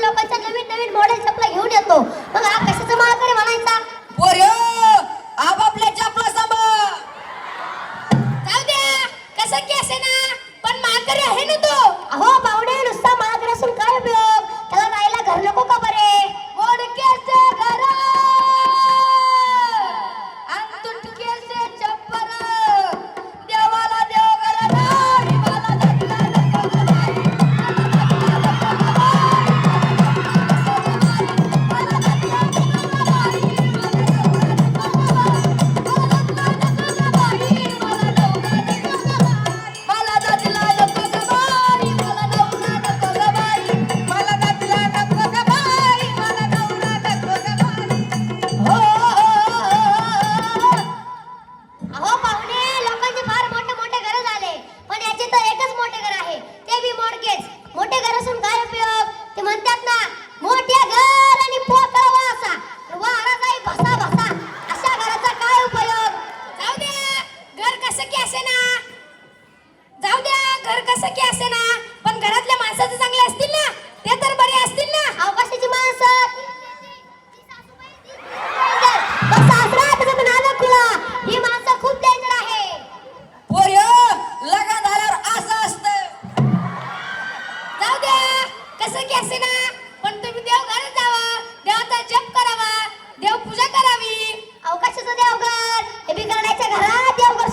लोकांच्या नवीन नवीन मॉडेल चपला घेऊन येतो. मोठे घर असून काय उपयोग? ते म्हणतात ना कसं की असे ना? पण तुम्ही देवघरात जावा. देवाचा जप करावा. देव पूजा करावी. अवकाशाचं देवघर. हे बिघडण्याच्या घरात देवघर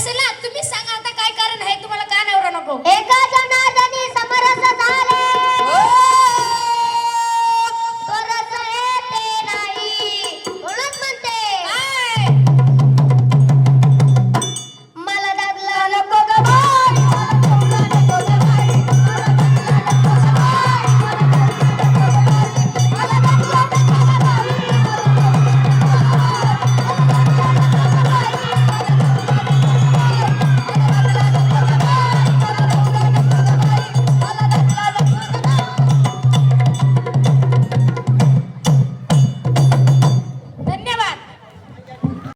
असेल ना तुम्ही सांगा आता काय कारण आहे तुम्हाला का नवरा नको? एका